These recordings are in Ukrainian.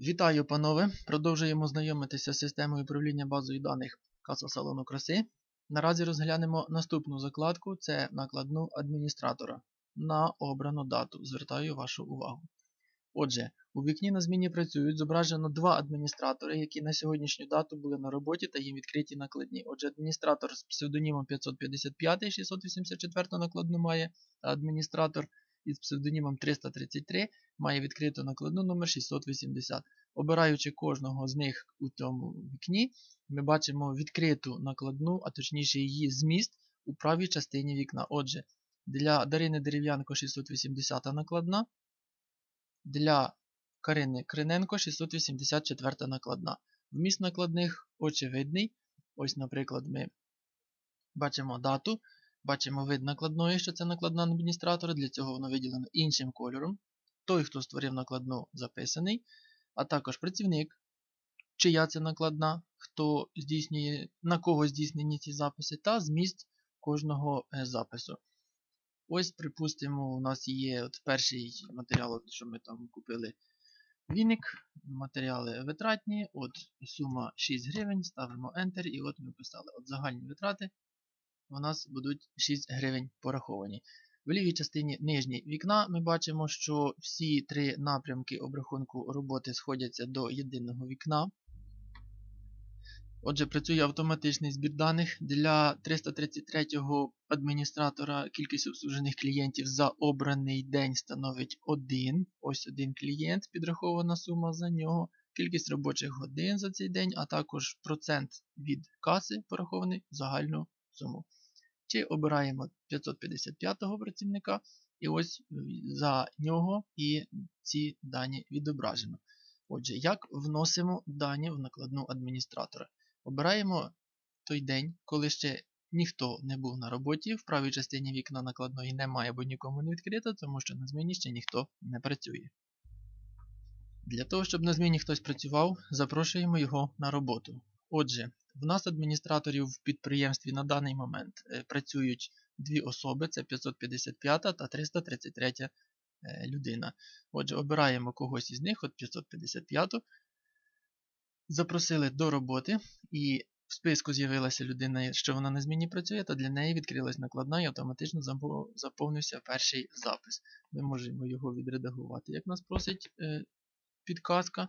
Вітаю, панове! Продовжуємо знайомитися з системою управління базою даних каса салону краси. Наразі розглянемо наступну закладку це накладну адміністратора на обрану дату. Звертаю вашу увагу. Отже, у вікні на зміні працюють зображено два адміністратори, які на сьогоднішню дату були на роботі та їм відкриті накладні. Отже, адміністратор з псевдонімом 555 684 накладну має, а адміністратор із псевдонімом 333 має відкриту накладну номер 680. Обираючи кожного з них у цьому вікні, ми бачимо відкриту накладну, а точніше її зміст у правій частині вікна. Отже, для Дарини Дерев'янко 680 накладна, для Карини Криненко 684 накладна. Вміст накладних очевидний. Ось, наприклад, ми бачимо дату, бачимо вид накладної, що це накладна адміністратора, для цього воно виділено іншим кольором. Той, хто створив накладну, записаний, а також працівник, чия це накладна, хто здійснює, на кого здійснені ці записи, та зміст кожного е, запису. Ось, припустимо, у нас є от перший матеріал, що ми там купили віник, матеріали витратні, от сума 6 гривень, ставимо Enter, і от ми писали от загальні витрати. У нас будуть 6 гривень пораховані. В лівій частині нижній вікна ми бачимо, що всі три напрямки обрахунку роботи сходяться до єдиного вікна. Отже, працює автоматичний збір даних. Для 333-го адміністратора кількість обслужених клієнтів за обраний день становить 1. Ось один клієнт, підрахована сума за нього. Кількість робочих годин за цей день, а також процент від каси порахований в загальну суму. Чи обираємо 555-го працівника, і ось за нього і ці дані відображено. Отже, як вносимо дані в накладну адміністратора? Обираємо той день, коли ще ніхто не був на роботі. В правій частині вікна накладної немає, бо нікому не відкрито, тому що на зміні ще ніхто не працює. Для того, щоб на зміні хтось працював, запрошуємо його на роботу. Отже, в нас адміністраторів в підприємстві на даний момент е, працюють дві особи: це 555 та 333 е, людина. Отже, обираємо когось із них, от 555. Запросили до роботи, і в списку з'явилася людина, що вона на зміні працює, та для неї відкрилась накладна і автоматично заповнився перший запис. Ми можемо його відредагувати, як нас просить е, підказка,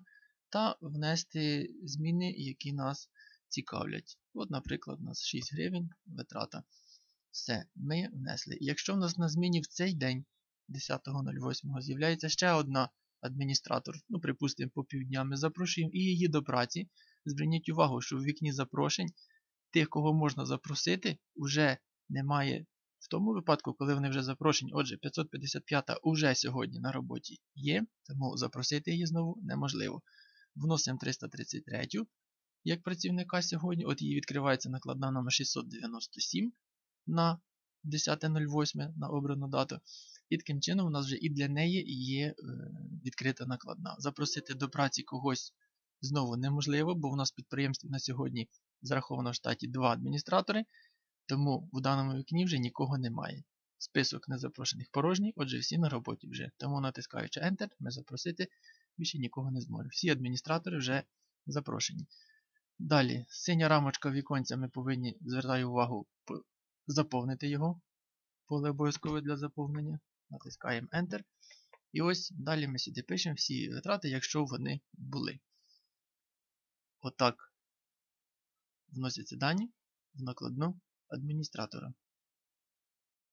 та внести зміни, які нас цікавлять. От, наприклад, у нас 6 гривень витрата. Все, ми внесли. Якщо в нас на зміні в цей день, 10.08, з'являється ще одна адміністратор, ну, припустимо, по півдня, ми запрошуємо і її до праці. Зверніть увагу, що в вікні запрошень тих, кого можна запросити, вже немає в тому випадку, коли вони вже запрошені. Отже, 555 уже сьогодні на роботі є, тому запросити її знову неможливо. Вносимо 333 як працівника сьогодні. От її відкривається накладна номер 697 на 10.08 на обрану дату. І таким чином у нас вже і для неї є е, відкрита накладна. Запросити до праці когось знову неможливо, бо в нас в підприємстві на сьогодні зараховано в штаті два адміністратори, тому в даному вікні вже нікого немає. Список незапрошених порожній, отже, всі на роботі вже. Тому натискаючи Enter, ми запросити більше нікого не зможемо. Всі адміністратори вже запрошені. Далі, синя рамочка віконця ми повинні, звертаю увагу, заповнити його. Поле обов'язкове для заповнення. Натискаємо Enter. І ось далі ми сюди пишемо всі витрати, якщо вони були. Отак вносяться дані в накладну адміністратора.